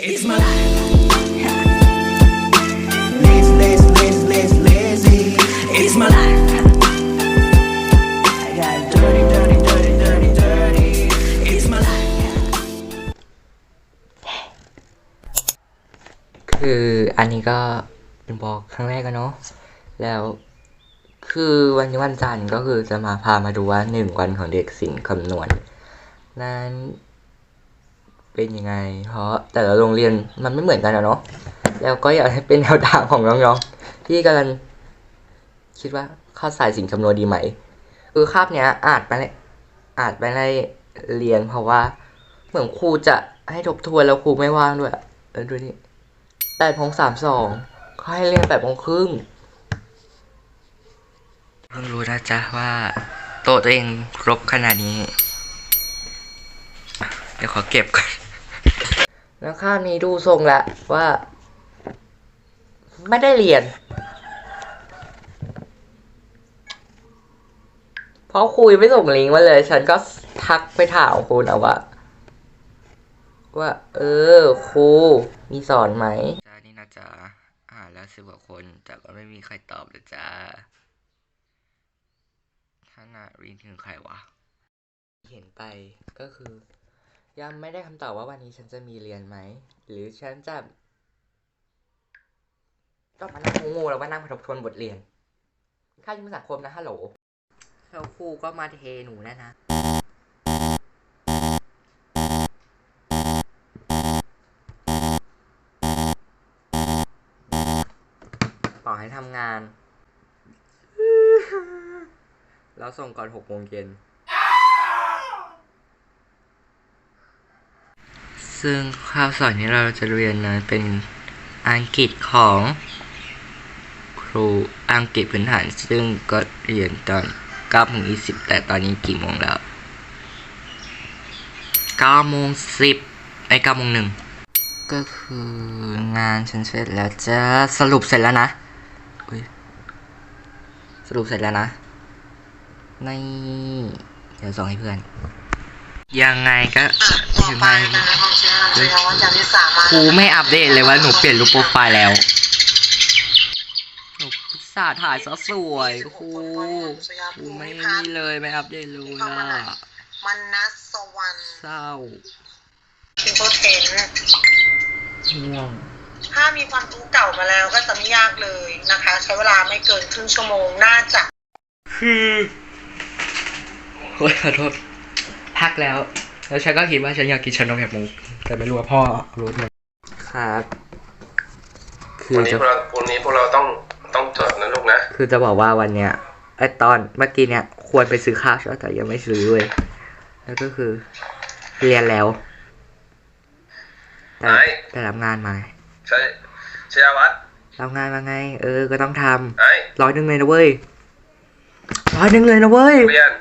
It's my life. Lazy, lazy, lazy, lazy, lazy. It's my life. I got dirty, dirty, dirty, dirty, dirty. It's my life. คืออันนี้ก็เป็นบอกครั้งแรกกันเนาะ แล้วคือวันนี้วันจันทร์ก็คือจะมาพามาดูว่าหนึ่งวันของเด็กศิลป์คำนวณ นั้น เป็นยังไง เพราะแต่ละโรงเรียนมันไม่เหมือนกันอะเนาะแล้วก็อยากให้เป็นแนวทางของน้องๆที่กำลังคิดว่าเข้าสายศิลป์คำนวณดีไหมคือคาบเนี้ยอาจไปอาจไปได้เรียนเพราะว่า เหมือนครูจะให้ทบทวนแล้วครูไม่ว่างด้วยเออดูนี่แปดโมงสามสองเขาให้เรียนแปดโมงครึ่งเพิ่งรู้นะจ๊ะว่า โต๊ะตัวเองรบขนาดนี้ เดี๋ยวขอเก็บก่อน แล้วข้ามนี้ดูทรงแล้วว่า ไม่ได้เรียน เพราะครูยังไม่ส่งลิงก์มาเลย ฉันก็ทักไปถามครูนะว่า ว่า เออครูมีสอนไหมจ้านี่นะจ๊ะอ่านแล้วสิบกว่าคน แต่ก็ไม่มีใครตอบเลยจ้าท่านอะรีนถึงใครวะ เห็นไปก็คือ ยังไม่ได้คำตอบว่าวันนี้ฉันจะมีเรียนไหม หรือฉันจะต้องมานั่งงูแล้วมานั่งทบทวนบทเรียน ค่ายุทธสังคมนะฮัลโหลแล้วครูก็มาเทหนูแน่นะ ต่อให้ทำงาน แล้วส่งก่อนหกโมงเย็น ซึ่งข้าวสอนที่เราจะเรียนนะเป็นอังกฤษของครูอังกฤษพื้นฐาน ซึ่งก็เรียนตอน9โมง20 แต่ตอนนี้กี่โมงแล้ว9โมง10ไอ้9โมงหนึ่งก็คืองานฉันเสร็จแล้วจะสรุปเสร็จแล้วนะสรุปเสร็จแล้วนะในเดี๋ยวส่งให้เพื่อน ยังไงก็ต่อไปนะของเชียร์จะยังวันจันทร์ที่สามมาครูไม่อัปเดตเลยว่าหนูเปลี่ยนรูปโปรไฟล์แล้วหนูพิสาห์ถ่ายซะสวยครูครูไม่นี่เลยไม่อัปเดตเลยอะมันนัสสวรรค์เศร้าคิวโคเทนง่วงถ้ามีความรู้เก่ามาแล้วก็จะไม่ยากเลยนะคะ ใช้เวลาไม่เกินครึ่งชั่วโมงน่าจะคือโอ้ยขอโทษ พักแล้ว แล้วฉันก็คิดว่าฉันอยากกินชานมแหกมุกแต่ไม่รู้ว่าพ่อรู้ไหมครับ คือวันนี้จะพวกเราวันนี้พวกเราต้องต้องจดนะลูกนะ คือจะบอกว่าวันเนี้ยไอตอนเมื่อกี้เนี้ยควรไปซื้อข้าวใช่ไหมแต่ยังไม่ซื้อเลยแล้วก็คือ เรียนแล้ว แต่ไหน แต่รับงานมาใช่ชยวัฒน์รับงานมาไง เออ ก็ต้องทไอ้ำร้อยหนึ่งเลยนะเว้ยร้อยหนึ่งเลยนะเว้ย เรียน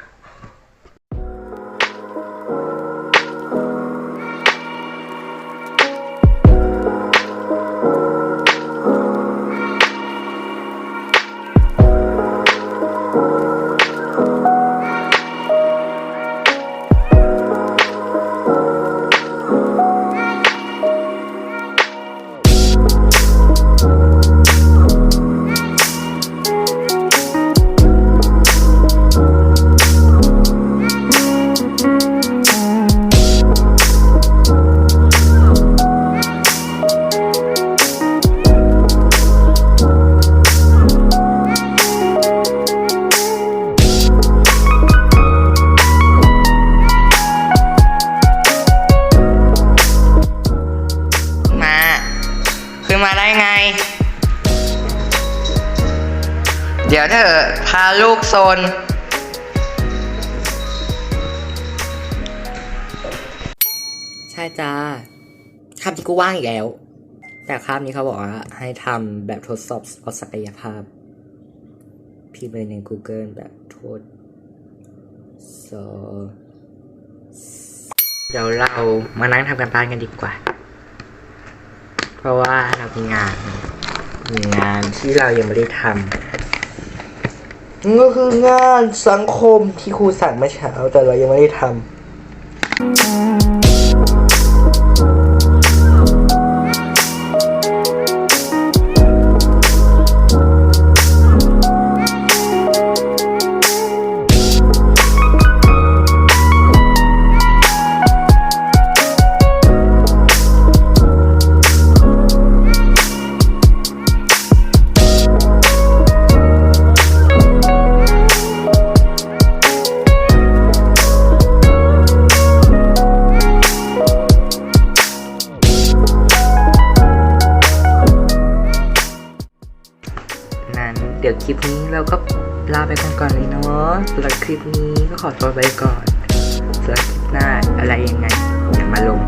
มาได้ไง เดี๋ยวเธอพาลูกโซน ใช่จ้าคาบที่กูว่างอีกแล้ว แต่คาบนี้เขาบอกว่าให้ทำแบบทดสอบเอาศักยภาพพิมพ์ไปใน Google แบบทดสอบเดี๋ยวเรามานั่งทำกันบ้านกันดีกว่า เพราะว่าเรามีงานมีงานที่เรายังไม่ได้ทำนั่นก็คืองานสังคมที่ครูสั่งเมื่อเช้าแต่เรายังไม่ได้ทำ เดี๋ยวคลิปนี้เราก็ลาไปกันก่อนเลยเนาะสำหรับคลิปนี้ก็ขอตัวไปก่อนสำหรับคลิปหน้าอะไรยังไงเดี๋ยวมาลง